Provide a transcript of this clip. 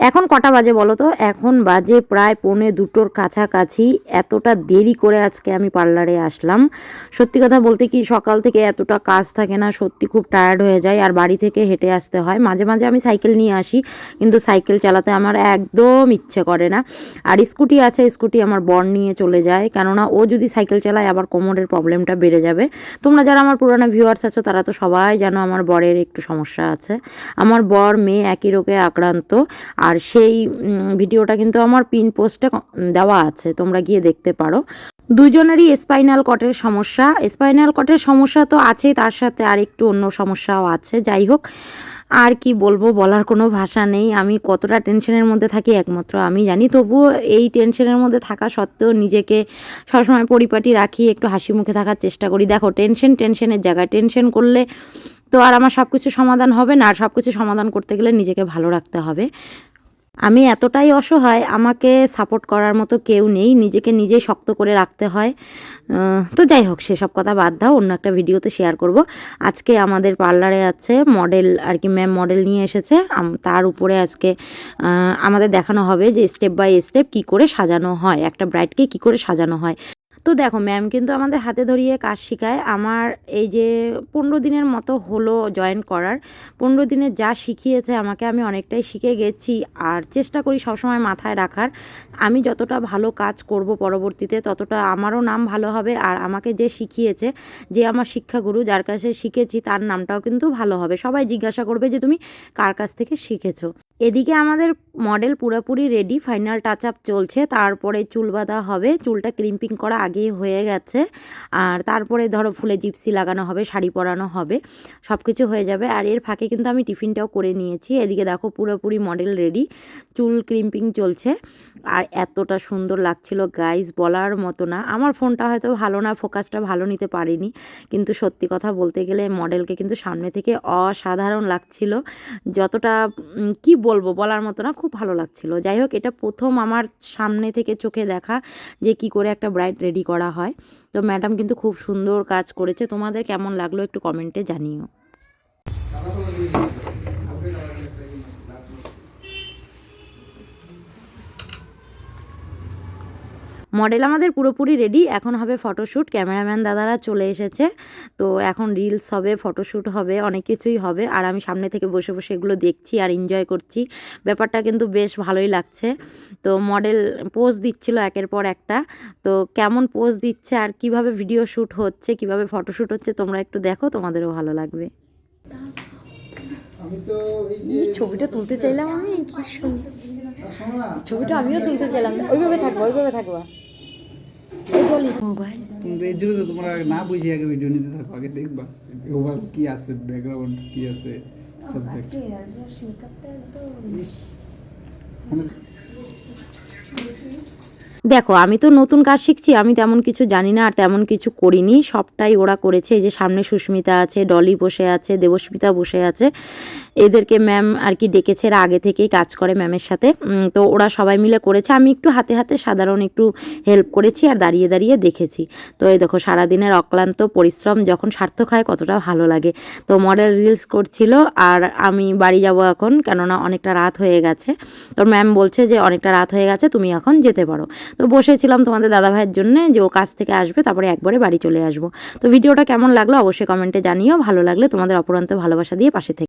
এখন কটা বাজে বলো তো? এখন বাজে প্রায় পৌনে দুটোর কাছাকাছি। এতটা দেরি করে আজকে আমি পার্লারে আসলাম। সত্যি কথা বলতে কি, সকাল থেকে এতটা কাজ থাকে না, সত্যি খুব টায়ার্ড হয়ে যায় আর বাড়ি থেকে হেঁটে আসতে হয়। মাঝে মাঝে আমি সাইকেল নিয়ে আসি, কিন্তু সাইকেল চালাতে আমার একদম ইচ্ছে করে না। আর স্কুটি আছে, স্কুটি আমার বর নিয়ে চলে যায়। কেননা ও যদি সাইকেল চালায়, আবার কোমরের প্রবলেমটা বেড়ে যাবে। তোমরা যারা আমার পুরানো ভিউয়ার্স আছো, তারা তো সবাই জানো আমার বরের একটু সমস্যা আছে। আমার বর মেয়ে একই রোগে আক্রান্ত। আর সেই ভিডিওটা কিন্তু আমার পিন পোস্টে দেওয়া আছে, তোমরা গিয়ে দেখতে পারো। দুজনেরই স্পাইনাল কটের সমস্যা। স্পাইনাল কটের সমস্যা তো আছেই, তার সাথে আর একটু অন্য সমস্যাও আছে, যাই হোক। আর কি বলব, বলার কোনো ভাষা নেই। আমি কতটা টেনশনের মধ্যে থাকি একমাত্র আমি জানি। তবুও এই টেনশনের মধ্যে থাকা সত্ত্বেও নিজেকে সবসময় পরিপাটি রাখি, একটু হাসি মুখে থাকার চেষ্টা করি। দেখো, টেনশন টেনশনের জায়গায়। টেনশন করলে তো আর আমার সব কিছু সমাধান হবে না, আর সব কিছু সমাধান করতে গেলে নিজেকে ভালো রাখতে হবে। আমি এতটাই অসহায়, আমাকে সাপোর্ট করার মতো কেউ নেই, নিজেকে নিজেই শক্ত করে রাখতে হয়। তো যাই হোক, সেসব কথা বাদ দাও, অন্য একটা ভিডিওতে শেয়ার করব। আজকে আমাদের পার্লারে আছে মডেল আর কি ম্যাম মডেল নিয়ে এসেছে। তার উপরে আজকে আমাদের দেখানো হবে যে স্টেপ বাই স্টেপ কি করে সাজানো হয়, একটা ব্রাইডকে কি করে সাজানো হয়। তো দেখো ম্যাম কিন্তু আমাদের হাতে ধরিয়ে কাজ শেখায়। আমার এই যে পনেরো দিনের মতো হলো জয়েন করার। পনেরো দিনে যা শিখিয়েছে আমাকে আমি অনেকটাই শিখে গেছি আর চেষ্টা করি সবসময় মাথায় রাখার। আমি যতটা ভালো কাজ করব পরবর্তীতে ততটা আমারও নাম ভালো হবে আর আমাকে যে শিখিয়েছে, যে আমার শিক্ষাগুরু যার কাছে শিখেছি তার নামটাও কিন্তু ভালো হবে। সবাই জিজ্ঞাসা করবে যে তুমি কার কাছ থেকে শিখেছো? এদিকে আমাদের মডেল পুরোপুরি রেডি ফাইনাল টাচ আপ চলছে। তারপরে চুল বাঁধা হবে। চুলটা ক্রিম্পিং করা আগেই হয়ে গেছে। আর তারপরে ধরো ফুলে জিপসি লাগানো হবে, শাড়ি পরানো হবে সব কিছু হয়ে যাবে। আর এর ফাঁকে কিন্তু আমি টিফিনটাও করে নিয়েছি। এদিকে দেখো পুরোপুরি মডেল রেডি চুল ক্রিম্পিং চলছে। আর এতটা সুন্দর লাগছিল গাইজ বলার মতো না। আমার ফোনটা হয়তো ভালো না ফোকাসটা ভালো নিতে পারিনি। কিন্তু সত্যি কথা বলতে গেলে মডেলকে কিন্তু সামনে থেকে অসাধারণ লাগছিল। যতটা কি বলব, বলার মতো না, খুব ভালো লাগছিল। যাই হোক, এটা প্রথম আমার সামনে থেকে চোখে দেখা যে কি করে একটা ব্রাইড রেডি করা হয়। তো ম্যাডাম কিন্তু খুব সুন্দর কাজ করেছে। তোমাদের কেমন লাগল একটু কমেন্টে জানিও। মডেল আমাদের পুরোপুরি রেডি এখন হবে ফটোশ্যুট ক্যামেরাম্যান দাদারা চলে এসেছে। তো এখন রিলস হবে ফটোশ্যুট হবে অনেক কিছুই হবে। আর আমি সামনে থেকে বসে বসে এগুলো দেখছি আর এনজয় করছি। ব্যাপারটা কিন্তু বেশ ভালোই লাগছে। তো মডেল পোজ দিচ্ছিল একের পর একটা। তো কেমন পোজ দিচ্ছে আর কীভাবে ভিডিও শ্যুট হচ্ছে কীভাবে ফটোশ্যুট হচ্ছে তোমরা একটু দেখো তোমাদেরও ভালো লাগবে। তো এই ছবিটা তুলতে চাইলাম আমি কি ছবিটা আমিও তুলতে চাইলাম। ওইভাবে থাকব ওইভাবে থাকব। এই মোবাইল। তুমি এর জন্য তোমরা না বুঝে আগে ভিডিও নিতে থাকো আগে দেখবা। ওভার কি আছে ব্যাকগ্রাউন্ড কি আছে সাবজেক্ট দেখো আমি তো নতুন কাজ শিখছি আমি তেমন কিছু জানি না আর তেমন কিছু করিনি। সবটাই ওরা করেছে এই যে সামনে সুস্মিতা আছে ডলি বসে আছে দেবস্মিতা বসে আছে। এদেরকে ম্যাম আর কি ডেকেছে, এরা আগে থেকেই কাজ করে ম্যামের সাথে। তো ওরা সবাই মিলে করেছে। আমি একটু হাতে হাতে সাধারণ একটু হেল্প করেছি আর দাঁড়িয়ে দাঁড়িয়ে দেখেছি। তো এই দেখো, সারাদিনের অক্লান্ত পরিশ্রম যখন সার্থক হয়, কতটা ভালো লাগে। তো মডেল রিলস করছিল আর আমি বাড়ি যাব এখন, কেননা অনেকটা রাত হয়ে গেছে। তো ম্যাম বলছে যে, অনেকটা রাত হয়ে গেছে, তুমি এখন যেতে পারো। তো বসেছিলাম তোমাদের দাদা ভাইয়ের জন্য যে, ও কাজ থেকে আসবে, তারপরে একবারে বাড়ি চলে আসব। তো ভিডিওটা কেমন লাগল, অবশ্যই কমেন্টে জানিও। ভালো লাগলে তোমাদের অপরান্ত ভালোবাসা দিয়ে পাশে থেকে